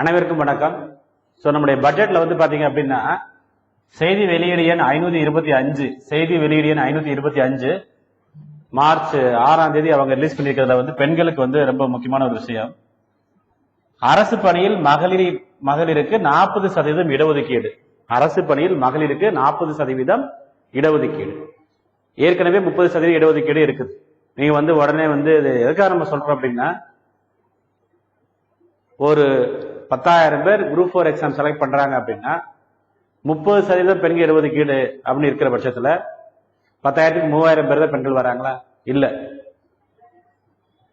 அனைவருக்கும் வணக்கம். ஸோ நம்முடைய பட்ஜெட்ல வந்து பாத்தீங்க அப்படின்னா செய்தி வெளியீடு எண் ஐநூத்தி இருபத்தி அஞ்சு. செய்தி வெளியீடு எண் ஐநூத்தி இருபத்தி அஞ்சு. மார்ச் ஆறாம் தேதி அவங்க ரிலீஸ் பண்ணியிருக்கிறதுல வந்து பெண்களுக்கு வந்து ரொம்ப முக்கியமான ஒரு விஷயம். அரசு பணியில் மகளிர் மகளிருக்கு நாற்பது சதவீதம் இடஒதுக்கீடு. அரசு பணியில் மகளிருக்கு நாற்பது சதவீதம் இடஒதுக்கீடு. ஏற்கனவே முப்பது சதவீதம் இடஒதுக்கீடு இருக்குது. நீங்க வந்து உடனே வந்து எதுக்காக நம்ம சொல்றோம் அப்படின்னா ஒரு பத்தாயிரம் பேர் குரூப் ஃபோர் எக்ஸாம் செலக்ட் பண்றாங்க அப்படின்னா முப்பது சதவீதம் பெண்கள் இடஒதுக்கீடு அப்படின்னு இருக்கிற பட்சத்துல பத்தாயிரத்துக்கு மூவாயிரம் பேர் தான் பெண்கள் வராங்களா? இல்ல.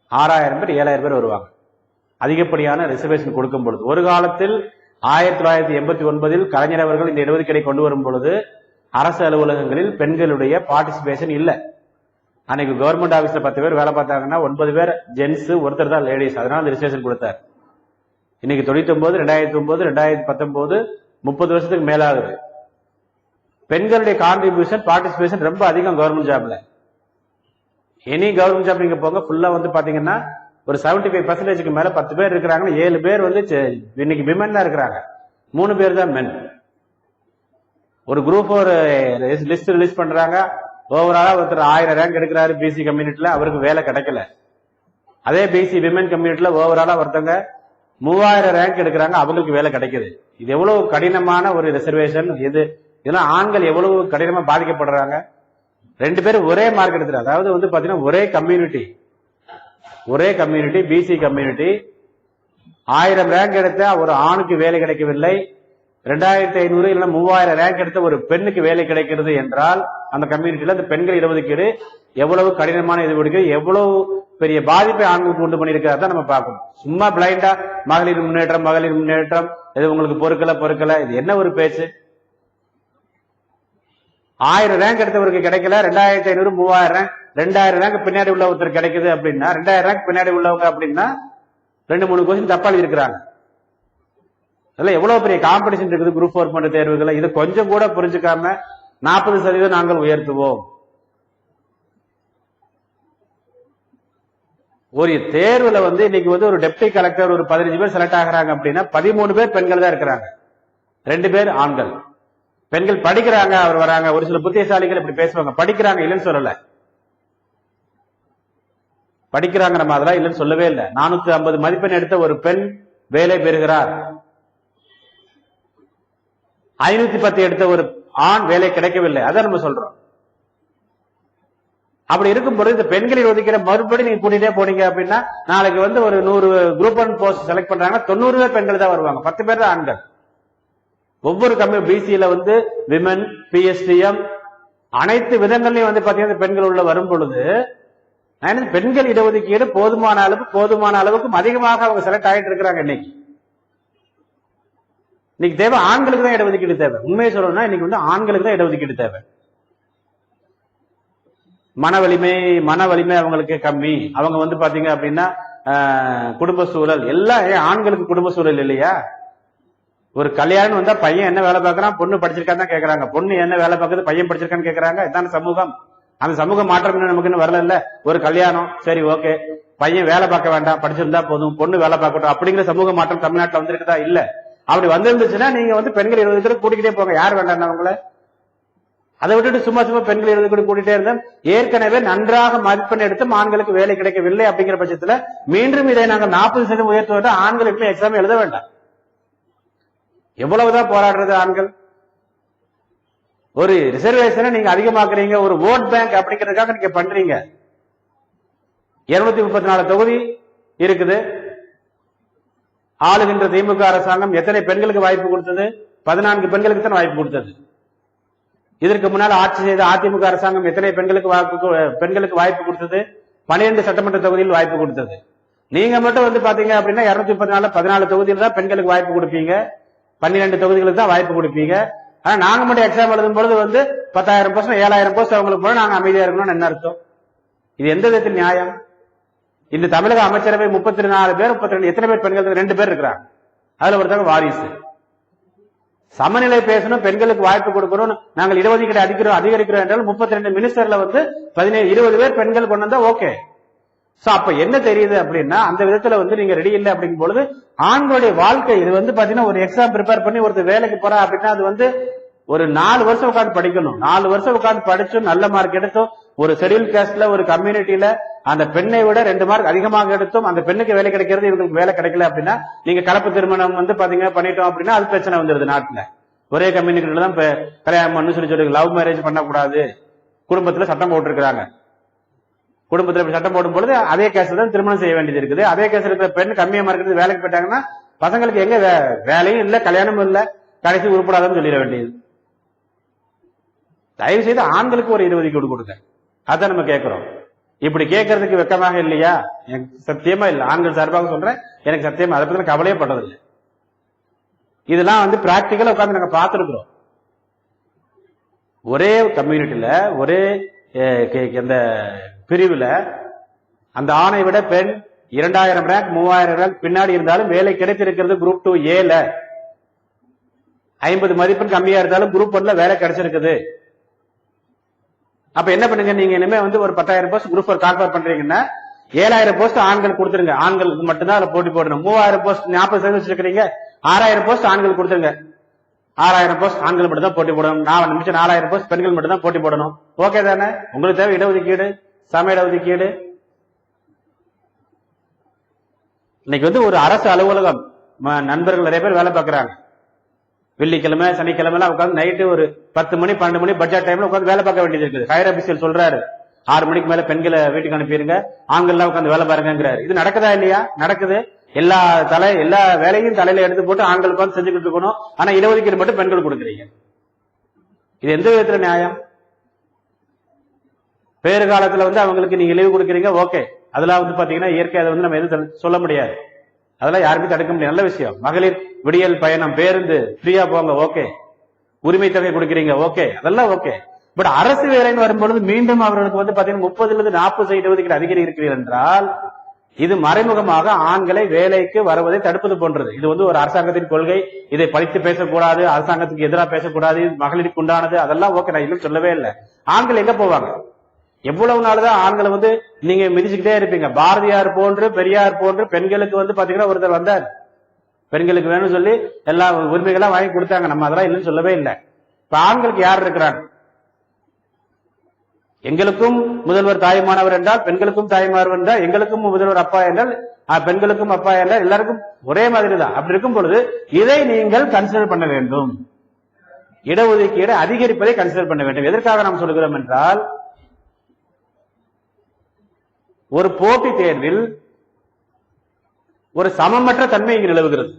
ஆறாயிரம் பேர் ஏழாயிரம் பேர் வருவாங்க. அதிகப்படியான ரிசர்வேஷன் கொடுக்கும் பொழுது ஒரு காலத்தில் ஆயிரத்தி தொள்ளாயிரத்தி எண்பத்தி ஒன்பதில் கலைஞர் அவர்கள் இந்த இடஒதுக்கீடை கொண்டு வரும் பொழுது அரசு அலுவலகங்களில் பெண்களுடைய பார்ட்டிசிபேஷன் இல்லை. அன்னைக்கு கவர்மெண்ட் ஆஃபீஸில் பத்து பேர் வேலை பார்த்தாங்கன்னா ஒன்பது பேர் ஜென்ஸ் ஒருத்தர் தான் லேடிஸ் அதனால அந்த ரிசர்வேஷன் கொடுத்தார். இன்னைக்கு தொண்ணூத்தி ஒன்பது ரெண்டாயிரத்தி ஒன்பது ரெண்டாயிரத்தி பத்தொன்பது முப்பது வருஷத்துக்கு மேலாகுது. பெண்களுடைய கான்ட்ரிபியூஷன் பார்ட்டிசிபேஷன் ரொம்ப அதிகம் கவர்மெண்ட் ஜாப்ல எனி கவர்மெண்ட் ஜாப் நீங்க போங்க ஃபுல்லா வந்து பாத்தீங்கன்னா ஒரு 75% ஃபைவ் பர்சன்டேஜ்க்கு மேல பத்து பேர் இருக்கிறாங்கன்னா ஏழு பேர் வந்து இன்னைக்கு விமன் தான் இருக்கிறாங்க. மூணு பேர் தான் மென் ஒரு குரூப் ஒரு லிஸ்ட் ரிலீஸ் பண்றாங்க. ஓவராலா ஒருத்தர் ஆயிரம் ரேங்க் எடுக்கிறாரு பிசி கம்யூனிட்டியில அவருக்கு வேலை கிடைக்கல. அதே பிசி விமன் கம்யூனிட்டியில ஓவராலா ஒருத்தங்க மூவாயிரம் ரேங்க் எடுக்கிறாங்க அவங்களுக்கு வேலை கிடைக்குது. இது எவ்வளவு கடினமான ஒரு ரிசர்வேஷன் இது இதெல்லாம் ஆண்கள் எவ்வளவு கடினமா பாதிக்கப்படுறாங்க? ரெண்டு பேரும் ஒரே மார்க் எடுத்துரு அதாவது வந்து பாத்தீங்கன்னா ஒரே கம்யூனிட்டி ஒரே கம்யூனிட்டி பிசி கம்யூனிட்டி ஆயிரம் ரேங்க் எடுத்த ஒரு ஆணுக்கு வேலை கிடைக்கவில்லை. ரெண்டாயிரத்தி ஐநூறு இல்லைன்னா மூவாயிரம் ரேங்க் எடுத்த ஒரு பெண்ணுக்கு வேலை கிடைக்கிறது என்றால் அந்த கம்யூனிட்டியில அந்த பெண்கள் இடஒதுக்கீடு எவ்வளவு கடினமான இது கொடுக்குது எவ்வளவு பெரிய பாதிப்பை ஆண்களுக்கு உண்டு பண்ணியிருக்கிறத நம்ம பார்க்கணும். சும்மா பிளைண்டா மகளிர் முன்னேற்றம் மகளிர் முன்னேற்றம் இது உங்களுக்கு பொறுக்கல பொறுக்கல இது என்ன ஒரு பேச்சு? ஆயிரம் ரேங்க் எடுத்தவருக்கு கிடைக்கல ரெண்டாயிரத்தி ஐநூறு மூவாயிரம் ரெண்டாயிரம் ரேங்க் பின்னாடி உள்ள ஒருத்தர் கிடைக்குது அப்படின்னா ரெண்டாயிரம் ரேங்க் பின்னாடி உள்ளவங்க அப்படின்னா ரெண்டு மூணு கொஸ்டின் தப்பா இருக்கிறாங்க. அதெல்லாம் எவ்வளவு பெரிய காம்படிஷன் இருக்குது குரூப் ஃபோர் பண்ற தேர்வுகளை இது கொஞ்சம் கூட புரிஞ்சுக்காம நாற்பது சதவீதம் நாங்கள் உயர்த்துவோம். ஒரு தேர்வுல வந்து இன்னைக்கு வந்து ஒரு டெப்டி கலெக்டர் ஒரு பதினஞ்சு பேர் செலக்ட் ஆகுறாங்க அப்படின்னா பதிமூணு பேர் பெண்கள் தான் இருக்கிறாங்க. ரெண்டு பேர் ஆண்கள். பெண்கள் படிக்கிறாங்க அவர் வராங்க. ஒரு சில புத்தியசாலிகள் இப்படி பேசுவாங்க. படிக்கிறாங்க இல்லைன்னு சொல்லல. படிக்கிறாங்க நம்ம அதெல்லாம் இல்லைன்னு சொல்லவே இல்லை. நானூத்தி ஐம்பது மதிப்பெண் எடுத்த ஒரு பெண் வேலை பெறுகிறார். ஐநூத்தி பத்து எடுத்த ஒரு ஆண் வேலை கிடைக்கவில்லை. அதான் நம்ம சொல்றோம். அப்படி இருக்கும் பொழுது இந்த பெண்களை ஒதுக்கிற மறுபடியும் நீங்க கூட்டிட்டே போனீங்க அப்படின்னா நாளைக்கு வந்து ஒரு நூறு குரூப் ஒன் போஸ்ட் செலக்ட் பண்றாங்கன்னா தொண்ணூறு பேர் பெண்கள் தான் வருவாங்க. பத்து பேர் தான் ஆண்கள். ஒவ்வொரு கம்மி பிசியில வந்து விமன் பிஎஸ்டிஎம் அனைத்து விதங்கள்லயும் வந்து பாத்தீங்கன்னா இந்த பெண்கள் உள்ள வரும் பொழுது பெண்கள் இடஒதுக்கீடு போதுமான அளவு போதுமான அளவுக்கும் அதிகமாக அவங்க செலக்ட் ஆகிட்டு இருக்கிறாங்க இன்னைக்கு. இன்னைக்கு தேவை ஆண்களுக்கு தான் இடஒதுக்கீடு தேவை. உண்மையை சொல்லணும்னா இன்னைக்கு வந்து ஆண்களுக்கு தான் இடஒதுக்கீடு தேவை. மன வலிமை மன வலிமை அவங்களுக்கு கம்மி. அவங்க வந்து பாத்தீங்க அப்படின்னா ஆஹ், குடும்ப சூழல். எல்லாம் ஏன் ஆண்களுக்கு குடும்ப சூழல் இல்லையா? ஒரு கல்யாணம் வந்தா பையன் என்ன வேலை பார்க்கறான்? பொண்ணு படிச்சிருக்கான்னு தான் கேக்குறாங்க. பொண்ணு என்ன வேலை பார்க்குது? பையன் படிச்சிருக்கான்னு கேக்குறாங்க? இதான சமூகம். அந்த சமூக மாற்றம் நமக்குன்னு நமக்கு இன்னும் வரல இல்ல ஒரு கல்யாணம் சரி ஓகே. பையன் வேலை பார்க்க வேண்டாம். படிச்சிருந்தா போதும். பொண்ணு வேலை பார்க்கட்டும். அப்படிங்கிற சமூக மாற்றம் தமிழ்நாட்டுல வந்திருக்குதா? இல்ல. அப்படி வந்திருந்துச்சுன்னா நீங்க வந்து பெண்கள் இருபது பேர் கூட்டிக்கிட்டே போங்க. யார் வேண்டாம் அவங்கள? அதை விட்டுட்டு சும்மா சும்மா பெண்கள் எழுதி கூட கூட்டிட்டே இருந்தேன். ஏற்கனவே நன்றாக மதிப்பெண் எடுத்து ஆண்களுக்கு வேலை கிடைக்கவில்லை அப்படிங்கிற பட்சத்துல மீண்டும் இதை நாங்கள் நாற்பது சதவீதம் உயர்த்துவதை ஆண்கள் எப்படி எக்ஸாம் எழுத வேண்டாம். எவ்வளவுதான் போராடுறது ஆண்கள்? ஒரு ரிசர்வேஷனை நீங்க அதிகமாக்குறீங்க ஒரு ஓட் பேங்க் அப்படிங்கிறதுக்காக நீங்க பண்றீங்க. இருநூத்தி முப்பத்தி நாலு தொகுதி இருக்குது. ஆளுகின்ற திமுக அரசாங்கம் எத்தனை பெண்களுக்கு வாய்ப்பு கொடுத்தது? பதினான்கு பெண்களுக்கு தான் வாய்ப்பு கொடுத்தது. இதற்கு முன்னால் ஆட்சி செய்த அதிமுக அரசாங்கம் எத்தனை பெண்களுக்கு வாய்ப்பு பெண்களுக்கு வாய்ப்பு கொடுத்தது? பன்னிரண்டு சட்டமன்ற தொகுதியில் வாய்ப்பு கொடுத்தது. நீங்க மட்டும் வந்து பாத்தீங்க அப்படின்னா இருநூத்தி முப்பத்தி நாலு பதினாலு தொகுதியில் தான் பெண்களுக்கு வாய்ப்பு கொடுப்பீங்க. பன்னிரெண்டு தொகுதிகளுக்கு தான் வாய்ப்பு கொடுப்பீங்க. ஆனா நாங்க மட்டும் எக்ஸாம் எழுதும் பொழுது வந்து பத்தாயிரம் பர்சன்ட் ஏழாயிரம் பர்சன்ட் அவங்களுக்கு போல நாங்க அமைதியா இருக்கணும்னு என்ன அர்த்தம்? இது எந்த விதத்தில் நியாயம்? இந்த தமிழக அமைச்சரவை முப்பத்தி நாலு பேர் முப்பத்தி ரெண்டு எத்தனை பேர் பெண்கள்? ரெண்டு பேர் இருக்கிறாங்க. அதுல ஒருத்தவங்க வாரிசு. சமநிலை பேசணும் பெண்களுக்கு வாய்ப்பு கொடுக்கணும் நாங்கள் இடஒதுக்கீடு அதிகிறோம் அதிகரிக்கிறோம் என்றால் முப்பத்தி ரெண்டு மினிஸ்டர்ல வந்து பதினேழு இருபது பேர் பெண்கள் கொண்டு வந்தா ஓகே சோ அப்ப என்ன தெரியுது அப்படின்னா அந்த விதத்துல வந்து நீங்க ரெடி இல்லை அப்படிங்கும் பொழுது ஆண்களுடைய வாழ்க்கை இது வந்து பாத்தீங்கன்னா ஒரு எக்ஸாம் ப்ரிப்பேர் பண்ணி ஒருத்தர் வேலைக்கு போறா அப்படின்னா அது வந்து ஒரு நாலு வருஷம் உட்காந்து படிக்கணும். நாலு வருஷம் உட்காந்து படிச்சும் நல்ல மார்க் எடுத்தும் ஒரு ஷெடியூல் கேஸ்ட்ல ஒரு கம்யூனிட்டியில அந்த பெண்ணை விட ரெண்டு மார்க் அதிகமாக எடுத்தும் அந்த பெண்ணுக்கு வேலை கிடைக்கிறது இவங்களுக்கு வேலை கிடைக்கல அப்படின்னா நீங்க கலப்பு திருமணம் வந்து பாத்தீங்கன்னா பண்ணிட்டோம் அப்படின்னா அது பிரச்சனை வந்துருது நாட்டுல. ஒரே கம்யூனிட்டில தான் இப்ப கல்யாணம் பண்ணு சொல்லி சொல்லி லவ் மேரேஜ் பண்ணக்கூடாது. குடும்பத்துல சட்டம் போட்டிருக்கிறாங்க. குடும்பத்துல இப்படி சட்டம் போடும் பொழுது அதே கேஸ்ல தான் திருமணம் செய்ய வேண்டியது இருக்குது. அதே கேஸ்ல இருக்கிற பெண் கம்மியா இருக்கிறது வேலைக்கு போயிட்டாங்கன்னா பசங்களுக்கு எங்க வே- வேலையும் இல்ல கல்யாணமும் இல்ல கடைசி உருப்படாதுன்னு சொல்லிட வேண்டியது. தயவு செய்து ஆண்களுக்கு ஒரு இருபது கோடி கொடுங்க. அதான் நம்ம கேட்கிறோம் இப்படி கேட்கறதுக்கு வெக்கமாக இல்லையா? எனக்கு சத்தியமா இல்லை. ஆண்கள் சார்பாக சொல்றேன். எனக்கு சத்தியமா அதை பத்தி நான் கவலையே இல்லை இதெல்லாம் வந்து பிராக்டிக்கலா உட்காந்து நாங்க பார்த்துருக்குறோம். ஒரே கம்யூனிட்டியில ஒரே கே- அந்த பிரிவுல அந்த ஆணை விட பெண் இரண்டாயிரம் ரேங்க் மூவாயிரம் ரேங்க் பின்னாடி இருந்தாலும் வேலை கிடைத்திருக்கிறது குரூப் டூ ஏல ஐம்பது மதிப்பெண் கம்மியா இருந்தாலும் குரூப் ஒன்ல வேலை கிடைச்சிருக்குது. அப்ப என்ன பண்ணுங்க? நீங்க இனிமே வந்து ஒரு பத்தாயிரம் போஸ்ட் குரூப் ஒரு கால்ஃபர் பண்றீங்கன்னா ஏழாயிரம் போஸ்ட் ஆண்கள் கொடுத்துருங்க. ஆண்களுக்கு மட்டும்தான் அதுல போட்டி போடணும். மூவாயிரம் போஸ்ட் நாற்பது சதவீதம் வச்சிருக்கீங்க ஆறாயிரம் போஸ்ட் ஆண்கள் கொடுத்துருங்க. ஆறாயிரம் போஸ்ட் ஆண்கள் மட்டும் தான் போட்டி போடணும். நாலு நிமிஷம் நாலாயிரம் போஸ்ட் பெண்கள் மட்டும் தான் போட்டி போடணும். ஓகே தானே? உங்களுக்கு தேவை இடஒதுக்கீடு சம இடஒதுக்கீடு. இன்னைக்கு வந்து ஒரு அரசு அலுவலகம் நண்பர்கள் நிறைய பேர் வேலை பார்க்கறாங்க. வெள்ளிக்கிழமை சனிக்கிழமைலாம் உட்காந்து நைட்டு ஒரு பத்து மணி பன்னெண்டு மணி பட்ஜெட் டைம்ல உட்காந்து வேலை பார்க்க வேண்டியது இருக்குது. ஹையர் அபிஷியல் சொல்றாரு. ஆறு மணிக்கு மேல பெண்களை வீட்டுக்கு அனுப்பிடுங்க ஆண்கள்லாம் உட்காந்து வேலை பாருங்கிறாரு இது நடக்குதா இல்லையா? நடக்குது. எல்லா தலை எல்லா வேலையும் தலையில எடுத்து போட்டு ஆண்கள் உட்காந்து செஞ்சுக்கிட்டு இருக்கணும். ஆனா இடஒதுக்கீடு மட்டும் பெண்கள் கொடுக்குறீங்க. இது எந்த விதத்துல நியாயம்? பேறு காலத்துல வந்து அவங்களுக்கு நீங்க லீவு கொடுக்குறீங்க ஓகே அதெல்லாம் வந்து பாத்தீங்கன்னா இயற்கை அதை வந்து நம்ம எதுவும் சொல்ல முடியாது. அதெல்லாம் யாருமே தடுக்க முடியாது. நல்ல விஷயம். மகளிர் விடியல் பயணம் பேருந்து ஃப்ரீயா போங்க ஓகே உரிமை தொகை கொடுக்குறீங்க ஓகே அதெல்லாம் ஓகே பட் அரசு வேலைன்னு வரும்பொழுது மீண்டும் அவர்களுக்கு வந்து பாத்தீங்கன்னா முப்பதுல இருந்து நாற்பது சதவீத அதிகரி இருக்கிறீர்கள் என்றால் இது மறைமுகமாக ஆண்களை வேலைக்கு வருவதை தடுப்பது போன்றது. இது வந்து ஒரு அரசாங்கத்தின் கொள்கை. இதை படித்து பேசக்கூடாது அரசாங்கத்துக்கு எதிராக பேசக்கூடாது மகளிருக்கு உண்டானது அதெல்லாம் ஓகே நான் இன்னும் சொல்லவே இல்லை. ஆண்கள் எங்க போவாங்க? எவ்வளவு நாள்தான் ஆண்களை வந்து நீங்க மிதிச்சுக்கிட்டே இருப்பீங்க. பாரதியார் போன்று பெரியார் போன்று பெண்களுக்கு வந்து பாத்தீங்கன்னா ஒருத்தர் வந்தார். பெண்களுக்கு வேணும்னு சொல்லி எல்லா உரிமைகளாம் வாங்கி கொடுத்தாங்க. நம்ம அதெல்லாம் இல்லைன்னு சொல்லவே இல்லை. இப்ப ஆண்களுக்கு யார் இருக்கிறாங்க எங்களுக்கும் முதல்வர் தாய்மானவர் என்றால் பெண்களுக்கும் தாய்மானவர் என்றால் எங்களுக்கும் முதல்வர் அப்பா என்றால் பெண்களுக்கும் அப்பா என்றால் எல்லாருக்கும் ஒரே மாதிரி தான். அப்படி இருக்கும் பொழுது இதை நீங்கள் கன்சிடர் பண்ண வேண்டும். இடஒதுக்கீடு அதிகரிப்பதை கன்சிடர் பண்ண வேண்டும். எதற்காக நாம் சொல்கிறோம் என்றால் ஒரு போட்டி தேர்வில் ஒரு சமமற்ற தன்மை இங்கு நிலவுகிறது.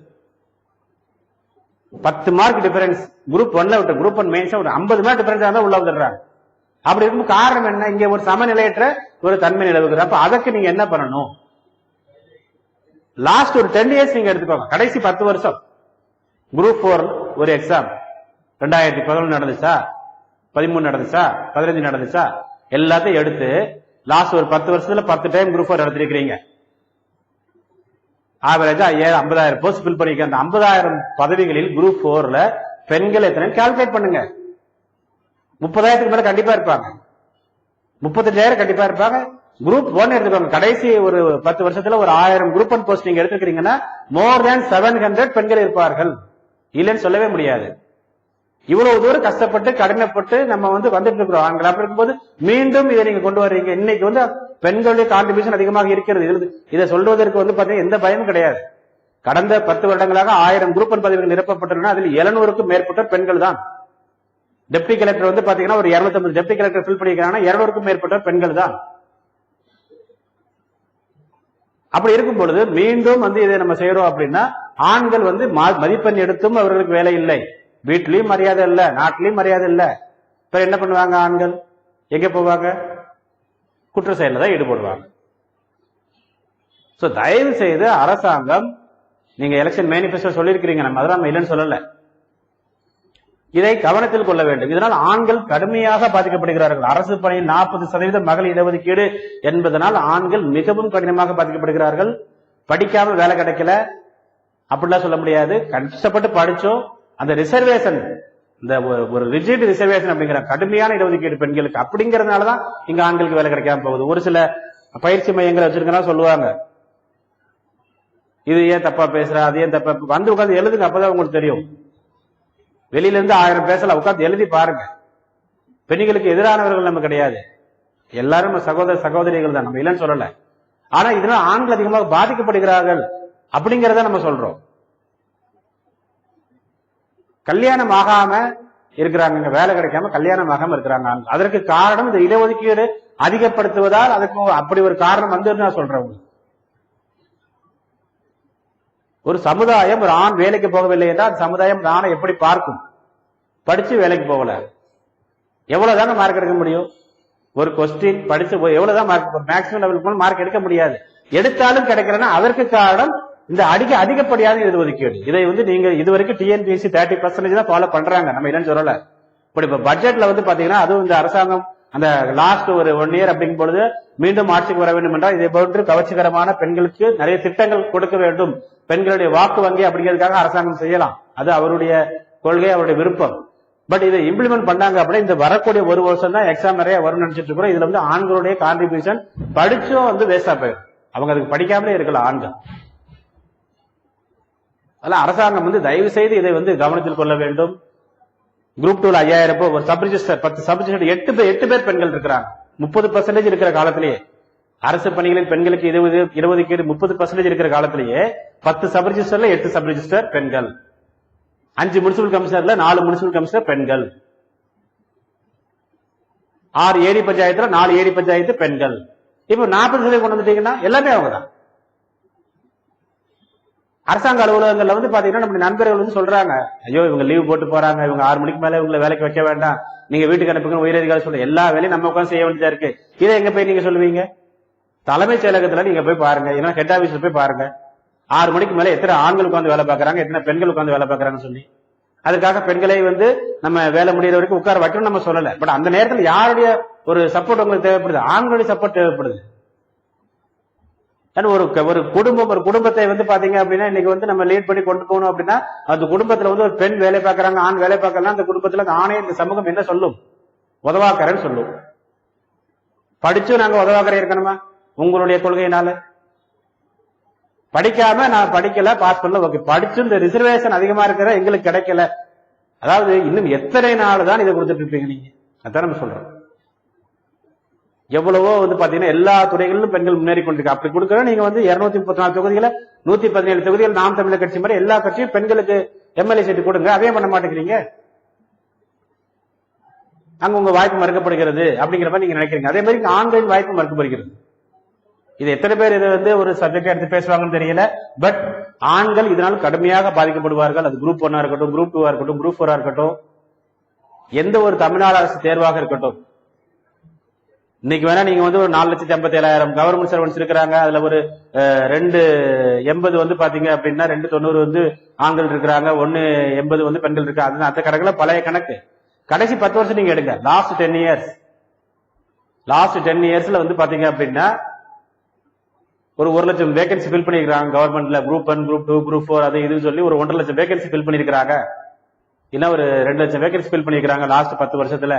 பத்து மார்க் டிஃபரன்ஸ் குரூப் ஒன்ல விட்டு குரூப் ஒன் மெயின்ஸ் ஒரு ஐம்பது மார்க் டிஃபரன்ஸ் தான் உள்ள வந்துடுறாங்க. அப்படி இருக்கும் காரணம் என்ன? இங்க ஒரு சமநிலையற்ற ஒரு தன்மை நிலவுகிறது. அப்ப அதுக்கு நீங்க என்ன பண்ணணும்? லாஸ்ட் ஒரு டென் இயர்ஸ் நீங்க எடுத்துக்கோங்க. கடைசி பத்து வருஷம். குரூப் ஃபோர் ஒரு எக்ஸாம் ரெண்டாயிரத்தி பதினொன்று நடந்துச்சா? பதிமூணு நடந்துச்சா? பதினஞ்சு நடந்துச்சா? எல்லாத்தையும் எடுத்து லாஸ்ட் ஒரு பத்து வருஷத்துல பத்து டைம் குரூப் ஃபோர் நடத்திருக்கிறீங்க. ஆவரேஜா ஏழு ஐம்பதாயிரம் போஸ்ட் ஃபில் பண்ணிக்க அந்த ஐம்பதாயிரம் பதவிகளில் குரூப் ஃபோர்ல பெண்கள் எத்தனை கால்குலேட் பண்ணுங்க. முப்பதாயிரத்துக்கு மேல கண்டிப்பா இருப்பாங்க. முப்பத்தஞ்சாயிரம் கண்டிப்பா இருப்பாங்க. குரூப் ஒன் எடுத்துக்கோங்க. கடைசி ஒரு பத்து வருஷத்துல ஒரு ஆயிரம் குரூப் ஒன் போஸ்ட் நீங்க எடுத்துக்கிறீங்கன்னா மோர் தேன் செவன் ஹண்ட்ரட் பெண்கள் இருப்பார்கள். இல்லைன்னு சொல்லவே முடியாது. இவ்வளவு தூரம் கஷ்டப்பட்டு கடினப்பட்டு நம்ம வந்து வந்துட்டு இருக்கிறோம். ஆண்கள் அப்படி இருக்கும்போது மீண்டும் இதை நீங்க கொண்டு வர்றீங்க இன்னைக்கு வந்து பெண்களுடைய கான்ட்ரிபியூஷன் அதிகமாக இருக்கிறது. இது இதை சொல்வதற்கு வந்து பாத்தீங்கன்னா எந்த பயமும் கிடையாது. கடந்த பத்து வருடங்களாக ஆயிரம் குரூப் ஒன் பதவிகள் நிரப்பப்பட்டுள்ளன அதில் எழுநூறுக்கும் மேற்பட்ட பெண்கள் தான். டெப்டி கலெக்டர் வந்து பாத்தீங்கன்னா ஒரு 250 டெப்டி கலெக்டர் ஃபில் பண்ணிக்கிறாங்கன்னா இருநூறுக்கும் மேற்பட்ட பெண்கள் தான். அப்படி இருக்கும் பொழுது மீண்டும் வந்து இதை நம்ம செய்யறோம் அப்படின்னா ஆண்கள் வந்து ம- மதிப்பெண் எடுத்தும் அவர்களுக்கு வேலை இல்லை. வீட்லயும் மரியாதை இல்ல நாட்டிலயும் மரியாதை இல்ல. இப்ப என்ன பண்ணுவாங்க ஆண்கள்? எங்க போவாங்க? குற்ற செயல்ல தான் ஈடுபடுவாங்க. சோ தயவு செய்து அரசாங்கம் நீங்க எலெக்ஷன் மேனிபெஸ்டோ சொல்லியிருக்கிறீங்க நம்ம அதெல்லாம் நம்ம இல்லைன்னு சொல்லல. இதை கவனத்தில் கொள்ள வேண்டும். இதனால் ஆண்கள் கடுமையாக பாதிக்கப்படுகிறார்கள். அரசு பணியில் நாற்பது சதவீதம் மகளிர் இடஒதுக்கீடு என்பதனால் ஆண்கள் மிகவும் கடினமாக பாதிக்கப்படுகிறார்கள். படிக்காம வேலை கிடைக்கல. அப்படிலாம் சொல்ல முடியாது. கஷ்டப்பட்டு படிச்சோம். அந்த ரிசர்வேஷன் இந்த ஒரு- ஒரு ரிஜிட் ரிசர்வேஷன் அப்படிங்கிற கடுமையான இடஒதுக்கீடு பெண்களுக்கு அப்படிங்கறதுனாலதான் இங்க ஆண்களுக்கு வேலை கிடைக்காம போகுது. ஒரு சில பயிற்சி மையங்களை வச்சிருக்கா சொல்லுவாங்க. இது ஏன் தப்பா பேசுற? அது ஏன் தப்பா? வந்து உட்காந்து எழுதுங்க அப்பதான் உங்களுக்கு தெரியும். வெளியில இருந்து ஆயிரம் பேசல உட்காந்து எழுதி பாருங்க. பெண்களுக்கு எதிரானவர்கள் நம்ம கிடையாது. எல்லாரும் நம்ம சகோதர சகோதரிகள் தான் நம்ம இல்லைன்னு சொல்லல. ஆனா இதனால ஆண்கள் அதிகமாக பாதிக்கப்படுகிறார்கள் அப்படிங்கறத நம்ம சொல்றோம். கல்யாணம் ஆகாம இருக்கிறாங்க வேலை கிடைக்காம கல்யாணம் ஆகாம இருக்கிறாங்க அதற்கு காரணம் இந்த இடஒதுக்கீடு அதிகப்படுத்துவதால் அதுக்கு அப்படி ஒரு காரணம் வந்து நான் சொல்றேன் ஒரு சமுதாயம் ஒரு ஆண் வேலைக்கு போகவில்லை என்றால் அந்த சமுதாயம் ஆணை எப்படி பார்க்கும்? படிச்சு வேலைக்கு போகல. எவ்வளவுதாங்க மார்க் எடுக்க முடியும்? ஒரு கொஸ்டின் படிச்சு எவ்வளவுதான் மார்க் மேக்ஸிமம் லெவலுக்கு மார்க் எடுக்க முடியாது. எடுத்தாலும் கிடைக்கிறேன்னா அதற்கு காரணம் இந்த அதிக அதிகப்படியான இடஒதுக்கீடு. இதை வந்து நீங்க இதுவரைக்கும் டிஎன்பிஎஸ்சி தேர்ட்டி பர்சன்டேஜ் தான் ஃபாலோ பண்றாங்க. நம்ம இல்லைன்னு சொல்லல. இப்ப இப்ப பட்ஜெட்ல வந்து பாத்தீங்கன்னா அதுவும் இந்த அரசாங்கம் அந்த லாஸ்ட் ஒரு ஒன் இயர் அப்படிங்கும் பொழுது மீண்டும் ஆட்சிக்கு வர வேண்டும் என்றால் இதை போன்று கவர்ச்சிகரமான பெண்களுக்கு நிறைய திட்டங்கள் கொடுக்க வேண்டும். பெண்களுடைய வாக்கு வங்கி அப்படிங்கிறதுக்காக அரசாங்கம் செய்யலாம். அது அவருடைய கொள்கை அவருடைய விருப்பம். பட் இதை இம்ப்ளிமெண்ட் பண்ணாங்க அப்படின்னா இந்த வரக்கூடிய ஒரு வருஷம் தான் எக்ஸாம் நிறைய வரும்னு நினைச்சிட்டு இருக்கிறோம். இதுல வந்து ஆண்களுடைய கான்ட்ரிபியூஷன் படிச்சும் வந்து வேஸ்டா போயிடும். அவங்க அதுக்கு படிக்காமலே இருக்கலாம் ஆண்கள். அதெல்லாம் அரசாங்கம் வந்து தயவு செய்து இதை வந்து கவனத்தில் கொள்ள வேண்டும். குரூப் டூல ஐயாயிரம் ரூபாய் ஒரு சப் ரிஜிஸ்டர் பத்து சப் ரிஜிஸ்டர் எட்டு பேர் எட்டு பேர் பெண்கள் இருக்கிறாங்க. முப்பது பர்சன்டேஜ் இருக்கிற காலத்திலேயே அரசு பணிகளில் பெண்களுக்கு இருபது இருபது கீழ் முப்பது பர்சன்டேஜ் இருக்கிற காலத்திலேயே பத்து சப் ரிஜிஸ்டர்ல எட்டு சப் ரிஜிஸ்டர் பெண்கள். அஞ்சு முனிசிபல் கமிஷனர்ல நாலு முனிசிபல் கமிஷனர் பெண்கள். ஆறு ஏரி பஞ்சாயத்துல நாலு ஏரி பஞ்சாயத்து பெண்கள். இப்ப நாற்பது சதவீதம் கொண்டு வந்துட்டீங்கன்னா எல்லாமே அவங்க தான் அரசாங்க அலுவலகங்கள்ல வந்து பாத்தீங்கன்னா நம்ம நண்பர்கள் வந்து சொல்றாங்க ஐயோ இவங்க லீவ் போட்டு போறாங்க இவங்க ஆறு மணிக்கு மேல இவங்களை வேலைக்கு வைக்க வேண்டாம். நீங்க வீட்டுக்கு அனுப்புங்க உயரதிகாரி சொல்ற எல்லா வேலையும் நம்ம உட்காந்து செய்ய வேண்டியதா இருக்கு. இதை எங்க போய் நீங்க சொல்லுவீங்க? தலைமைச் செயலகத்துல நீங்க போய் பாருங்க. ஏன்னா ஹெட் ஆபீஸ்ல போய் பாருங்க. ஆறு மணிக்கு மேல எத்தனை ஆண்கள் உட்காந்து வேலை பார்க்கறாங்க எத்தனை பெண்கள் உட்காந்து வேலை பார்க்கறாங்கன்னு சொல்லி. அதுக்காக பெண்களை வந்து நம்ம வேலை முடியிற வரைக்கும் உட்கார வைக்கணும்னு நம்ம சொல்லல. பட் அந்த நேரத்துல யாருடைய ஒரு சப்போர்ட் உங்களுக்கு தேவைப்படுது? ஆண்களுடைய சப்போர்ட் தேவைப்படுது. ஒரு ஒரு குடும்பம் ஒரு குடும்பத்தை வந்து பாத்தீங்க அப்படின்னா இன்னைக்கு வந்து நம்ம லீட் பண்ணி கொண்டு போகணும் அப்படின்னா அந்த குடும்பத்துல வந்து ஒரு பெண் வேலை பார்க்கறாங்க ஆண் வேலை பார்க்கலாம் அந்த குடும்பத்துல அந்த ஆணை இந்த சமூகம் என்ன சொல்லும்? உதவாக்கறன்னு சொல்லும். படிச்சும் நாங்க உதவாக்கற இருக்கணுமா? உங்களுடைய கொள்கையினால. படிக்காம நான் படிக்கல பாஸ் பண்ணல ஓகே படிச்சு இந்த ரிசர்வேஷன் அதிகமா இருக்கிற எங்களுக்கு கிடைக்கல. அதாவது இன்னும் எத்தனை நாள் தான் இதை கொடுத்துட்டு இருப்பீங்க நீங்க? அதான் நம்ம சொல்றோம். எவ்வளவோ வந்து பாத்தீங்கன்னா எல்லா துறைகளிலும் பெண்கள் முன்னேறி கொண்டிருக்கு அப்படி கொடுக்கறோம் நீங்க வந்து இருநூத்தி முப்பத்தி நாலு தொகுதிகளை நூத்தி பதினேழு தொகுதிகள் நாம் தமிழர் கட்சி மாதிரி எல்லா கட்சியும் பெண்களுக்கு எம்எல்ஏ சீட்டு கொடுங்க. அதே பண்ண மாட்டேங்கிறீங்க. அங்க உங்க வாய்ப்பு மறுக்கப்படுகிறது அப்படிங்கிற மாதிரி நீங்க நினைக்கிறீங்க. அதே மாதிரி ஆண்களின் வாய்ப்பு மறுக்கப்படுகிறது. இது எத்தனை பேர் இதை வந்து ஒரு சப்ஜெக்ட் எடுத்து பேசுவாங்கன்னு தெரியல. பட் ஆண்கள் இதனால் கடுமையாக பாதிக்கப்படுவார்கள். அது குரூப் ஒன்னா இருக்கட்டும் குரூப் டூவா இருக்கட்டும் குரூப் ஃபோரா இருக்கட்டும். எந்த ஒரு தமிழ்நாடு அரசு தேர்வாக இருக்கட்டும். இன்னைக்கு வேணா நீங்க வந்து ஒரு நாலு லட்சத்தி ஐம்பத்தி ஏழாயிரம் கவர்மெண்ட் சர்வன்ஸ் இருக்கிறாங்க. அதுல ஒரு ரெண்டு எண்பது வந்து பாத்தீங்க அப்படின்னா ரெண்டு தொண்ணூறு வந்து ஆண்கள் இருக்கிறாங்க. ஒன்னு எண்பது வந்து பெண்கள் இருக்காங்க. அந்த கணக்குல பழைய கணக்கு. கடைசி பத்து வருஷம் நீங்க எடுங்க. Last ten years last ten இயர்ஸ்ல வந்து பாத்தீங்க அப்படின்னா ஒரு ஒரு லட்சம் வேகன்சி ஃபில் பண்ணிருக்காங்க கவர்மெண்ட்ல group one group two group four அது இதுன்னு சொல்லி ஒரு ஒன்றரை லட்சம் வேகன்சி ஃபில் பண்ணிருக்காங்க இல்ல ஒரு ரெண்டு லட்சம் வேகன்சி ஃபில் பண்ணிருக்காங்க லாஸ்ட் பத்து வருஷத்துல.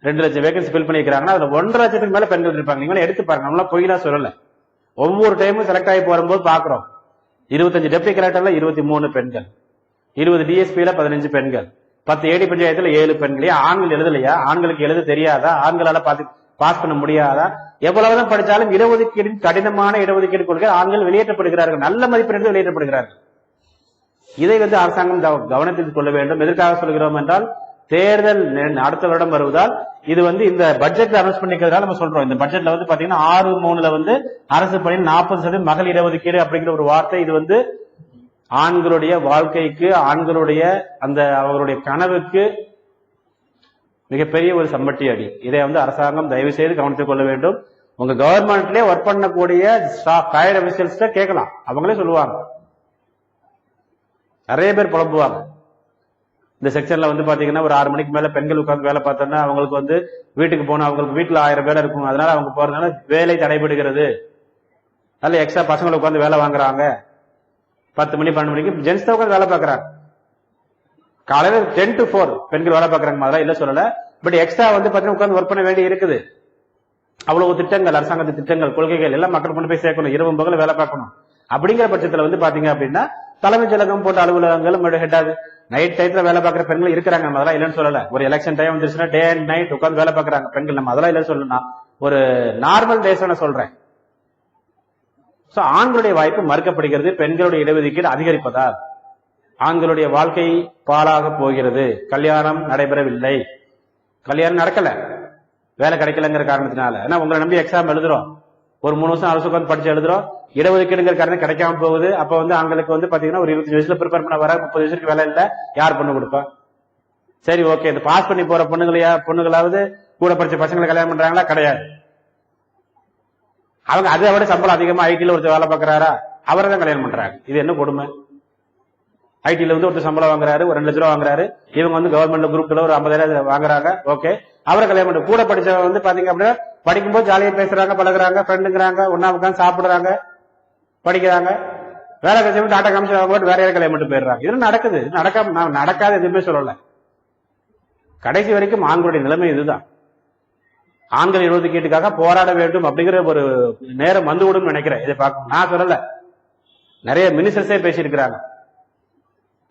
ரெண்டு லட்சம் வேகன்சி ஃபில் பண்ணிருக்காங்கன்னா அதில் ஒன்றரை லட்சத்துக்கு மேலே பெண்கள் இருப்பாங்க. நீங்க எடுத்து பாருங்க நம்மளாம் பொய்லாம் சொல்லலை. ஒவ்வொரு டைமும் செலக்ட் ஆகி போகும்போது பாக்குறோம். இருபத்தஞ்சு டெப்டி கலெக்டர்ல இருபத்தி மூணு பெண்கள். இருபது டிஎஸ்பியில் பதினஞ்சு பெண்கள். பத்து ஏடி பஞ்சாயத்துல ஏழு பெண்கள். ஆண்கள் எழுதலையா? ஆண்களுக்கு எழுத தெரியாதா? ஆண்களால பாத்து பாஸ் பண்ண முடியாதா? எவ்வளவுதான் படிச்சாலும் இடஒதுக்கீடு கடினமான இடஒதுக்கீடு கொள்கை ஆண்கள் வெளியேற்றப்படுகிறார்கள். நல்ல மதிப்பெண்கள் வெளியேற்றப்படுகிறார்கள். இதை வந்து அரசாங்கம் கவனத்தில் கொள்ள வேண்டும். எதற்காக சொல்கிறோம் என்றால் தேர்தல் அடுத்த வருடம் வருவதால் இது வந்து இந்த பட்ஜெட்ல அனௌன்ஸ் பண்ணிக்கிறதால நம்ம சொல்றோம். இந்த பட்ஜெட்ல வந்து பாத்தீங்கன்னா ஆறு மூணுல வந்து அரசு பணியில் நாற்பது சதவீதம் மகள் இடஒதுக்கீடு அப்படிங்கிற ஒரு வார்த்தை இது வந்து ஆண்களுடைய வாழ்க்கைக்கு ஆண்களுடைய அந்த அவர்களுடைய கனவுக்கு மிகப்பெரிய ஒரு சம்பட்டி அடி. இதை வந்து அரசாங்கம் தயவு செய்து கவனித்துக் கொள்ள வேண்டும். உங்க கவர்மெண்ட்லயே ஒர்க் பண்ணக்கூடிய காயர் அபிஷியல்ஸ் கேட்கலாம். அவங்களே சொல்லுவாங்க. நிறைய பேர் புலம்புவாங்க. இந்த செக்ஷன்ல வந்து பாத்தீங்கன்னா ஒரு ஆறு மணிக்கு மேல பெண்கள் உட்கார்ந்து வேலை பார்த்தோம்னா அவங்களுக்கு வந்து வீட்டுக்கு போகணும் அவங்களுக்கு வீட்டுல ஆயிரம் வேலை இருக்கும். அதனால அவங்க போறதுனால வேலை தடைபடுகிறது. அதனால எக்ஸ்ட்ரா பசங்களை உட்காந்து வேலை வாங்குறாங்க. பத்து மணி பன்னெண்டு மணிக்கு ஜென்ஸ் தான் உட்காந்து வேலை பாக்குறாங்க காலையில டென் டு ஃபோர் பெண்கள் வேலை பாக்குறாங்க மாதிரி இல்ல சொல்லல. பட் எக்ஸ்ட்ரா வந்து பாத்தீங்கன்னா உட்காந்து ஒர்க் பண்ண வேண்டி இருக்குது. அவ்வளவு திட்டங்கள் அரசாங்கத்து திட்டங்கள் கொள்கைகள் எல்லாம் மக்கள் கொண்டு போய் சேர்க்கணும். இரவு பகல வேலை பார்க்கணும். அப்படிங்கிற பட்சத்துல வந்து பாத்தீங்க அப்படின்னா தலைமைச் செயலகம் போன்ற அலுவலகங்களும் ஹெட்டாது நைட் டயத்துல வேலை பார்க்குற பெண்கள் இருக்கிறாங்க. நம்ம அதெல்லாம் இல்லைன்னு சொல்லல. ஒரு எலெக்ஷன் டைம் வந்துருச்சுன்னா டே அண்ட் நைட் உட்காந்து வேலை பார்க்கறாங்க பெண்கள். நம்ம அதெல்லாம் இல்லைன்னு சொல்லணும்னா ஒரு நார்மல் டேஸ் சொல்றேன். சோ ஆண்களுடைய வாய்ப்பு மறுக்கப்படுகிறது பெண்களுடைய இடஒதுக்கீடு அதிகரிப்பதால் ஆண்களுடைய வாழ்க்கை பாழாக போகிறது. கல்யாணம் நடைபெறவில்லை. கல்யாணம் நடக்கல. வேலை கிடைக்கலங்கிற காரணத்தினால. ஏன்னா உங்களை நம்பி எக்ஸாம் எழுதுறோம். ஒரு மூணு வருஷம் அரசு உட்காந்து படிச்சு எழுதுறோம். இடஒதுக்கீடுங்கிற காரணம் கிடைக்காம போகுது. அப்ப வந்து அவங்களுக்கு வந்து பாத்தீங்கன்னா ஒரு இருபத்தஞ்சு வயசுல ப்ரிப்பேர் பண்ண வர முப்பது வயசுக்கு வேலை இல்ல யார் பொண்ணு கொடுப்பா? சரி ஓகே இந்த பாஸ் பண்ணி போற பொண்ணுங்களையா பொண்ணுங்களாவது கூட படிச்ச பசங்களை கல்யாணம் பண்றாங்களா? கிடையாது. அவங்க அதை விட சம்பளம் அதிகமா ஐடில ஒருத்தர் வேலை பார்க்கறாரா? அவரை தான் கல்யாணம் பண்றாங்க. இது என்ன கொடுமை? ஐடில வந்து ஒருத்தர் சம்பளம் வாங்குறாரு ஒரு ரெண்டு லட்ச ரூபா வாங்குறாரு. இவங்க வந்து கவர்மெண்ட் குரூப்ல ஒரு ஐம்பதாயிரம் வாங்குறாங்க. ஓகே அவரை கல்யாணம் கூட படிச்சவங்க வந்து பாத்தீங்க அப்படின்னா படிக்கும்போது ஜாலியாக பேசுறாங்க பழகுறாங்க ஃப்ரெண்டுங்கிறாங்க ஒன்னா உட்காந்து சாப்பிடுறாங்க படிக்கிறாங்க. வேலை கட்சி டாட்டா காமிச்சு போட்டு வேற யாரும் கல்யாணம் பண்ணிட்டு போயிடுறாங்க. இது நடக்குது. நடக்க நான் நடக்காத எதுவுமே சொல்லல. கடைசி வரைக்கும் ஆண்களுடைய நிலைமை இதுதான். ஆண்கள் இடஒதுக்கீட்டுக்காக போராட வேண்டும் அப்படிங்கிற ஒரு நேரம் வந்துவிடும் நினைக்கிறேன். இதை பார்க்க நான் சொல்லல. நிறைய மினிஸ்டர்ஸே பேசியிருக்கிறாங்க.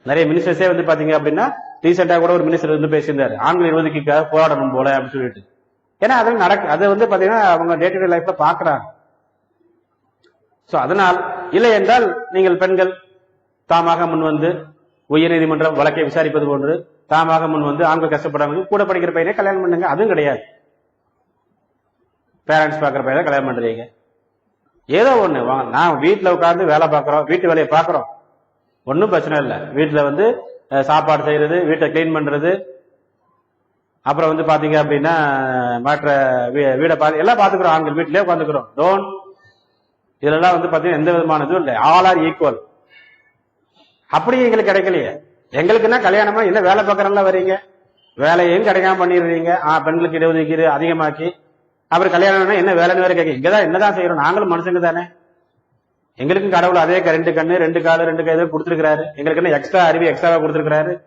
நிறைய மினிஸ்டர்ஸே வந்து பாத்தீங்க அப்படின்னா ரீசெண்டாக கூட ஒரு மினிஸ்டர் வந்து பேசியிருந்தாரு. ஆண்கள் இடஒதுக்கீட்டுக்காக போராடணும் போல அப்படின்னு சொல்லிட்டு. ஏன்னா அது நடக்கு அது வந்து பார்த்தீங்கன்னா அவங்க டே டு டே லைஃப்ல பார்க்குறாங்க ஸோ அதனால் இல்லை என்றால் நீங்கள் பெண்கள் தாமாக முன் வந்து உயர்நீதிமன்றம் வழக்கை விசாரிப்பது போன்று தாமாக முன் வந்து ஆண்கள் கஷ்டப்படாமல் கூட படிக்கிற பையனே கல்யாணம் பண்ணுங்க. அதுவும் கிடையாது. பேரண்ட்ஸ் பார்க்குற பையனை கல்யாணம் பண்ணுறீங்க ஏதோ ஒன்று வாங்க நான் வீட்டில் உட்கார்ந்து வேலை பார்க்குறோம் வீட்டு வேலையை பார்க்குறோம் ஒன்றும் பிரச்சனை இல்லை. வீட்டில் வந்து சாப்பாடு செய்கிறது வீட்டை க்ளீன் பண்ணுறது அப்புறம் வந்து பார்த்தீங்க அப்படின்னா மற்ற வீடை பார்த்து எல்லாம் பார்த்துக்குறோம் ஆண்கள் வீட்டிலே உட்காந்துக்கிறோம் டோன் இதெல்லாம் வந்து பார்த்தீங்கன்னா எந்த விதமான இதுவும் இல்லை. ஆல் ஆர் ஈக்குவல் அப்படி எங்களுக்கு கிடைக்கலையே. எங்களுக்குன்னா கல்யாணமா? என்ன வேலை பார்க்கறதுல வரீங்க வேலையும் கிடைக்காம பண்ணிடுறீங்க. ஆ, பெண்களுக்கு இடஒதுக்கீடு அதிகமாக்கி அப்புறம் கல்யாணம்னா என்ன வேலைன்னு வேற கேட்க இங்கதான் என்னதான் செய்யறோம். நாங்களும் மனுஷங்க தானே. எங்களுக்கும் கடவுள் அதே க- ரெண்டு கண்ணு ரெண்டு காலு ரெண்டு கை கொடுத்துருக்கிறாரு. எங்களுக்கு என்ன எக்ஸ்ட்ரா அறிவு எக்ஸ்ட்ராவா கொடுத்துருக்கிறாரு?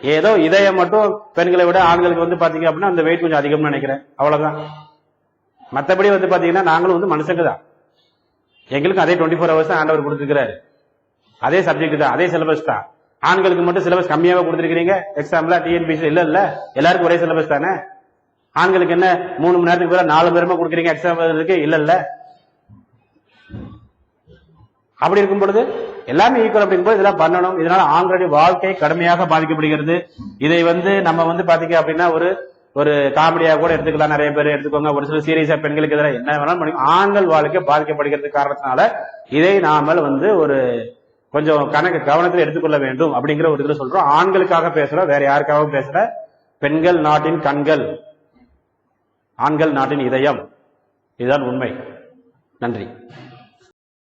ஏதோ இதயம் மட்டும் பெண்களை விட ஆண்களுக்கு வந்து பாத்தீங்க அப்படின்னா அந்த வெயிட் கொஞ்சம் அதிகம்னு நினைக்கிறேன். அவ்வளவுதான். மத்தபடி வந்து பாத்தீங்கன்னா நாங்களும் வந்து மனுஷங்க தான். எங்களுக்கும் அதே டுவெண்ட்டி ஃபோர் ஹவர்ஸ் ஆண்டவர் கொடுத்துருக்கிறாரு. அதே சப்ஜெக்ட் தான் அதே சிலபஸ் தான். ஆண்களுக்கு மட்டும் சிலபஸ் கம்மியாவே கொடுத்துருக்கீங்க எக்ஸாம்ல டிஎன்பிசி இல்ல இல்ல. எல்லாருக்கும் ஒரே சிலபஸ் தானே? ஆண்களுக்கு என்ன மூணு மணி நேரத்துக்கு நாலு பேருமா கொடுக்குறீங்க எக்ஸாம் இருக்கு இல்ல இல்ல. அப்படி இருக்கும் பொழுது எல்லாமே ஈக்குவல் அப்படிங்கும்போது இதெல்லாம் பண்ணணும். இதனால ஆண்களுடைய வாழ்க்கை கடுமையாக பாதிக்கப்படுகிறது. இதை வந்து நம்ம வந்து பாத்தீங்க அப்படின்னா ஒரு ஒரு காமெடியா கூட எடுத்துக்கலாம். நிறைய பேர் எடுத்துக்கோங்க. ஒரு சில சீரியஸா பெண்களுக்கு எதிராக என்ன வேணாலும் பண்ணி ஆண்கள் வாழ்க்கை பாதிக்கப்படுகிறது காரணத்தினால இதை நாமல் வந்து ஒரு கொஞ்சம் கணக்கு கவனத்தில் எடுத்துக்கொள்ள வேண்டும் அப்படிங்கிற ஒரு இதுல சொல்றோம். ஆண்களுக்காக பேசுற வேற யாருக்காகவும் பேசுற பெண்கள் நாட்டின் கண்கள் ஆண்கள் நாட்டின் இதயம். இதுதான் உண்மை. நன்றி.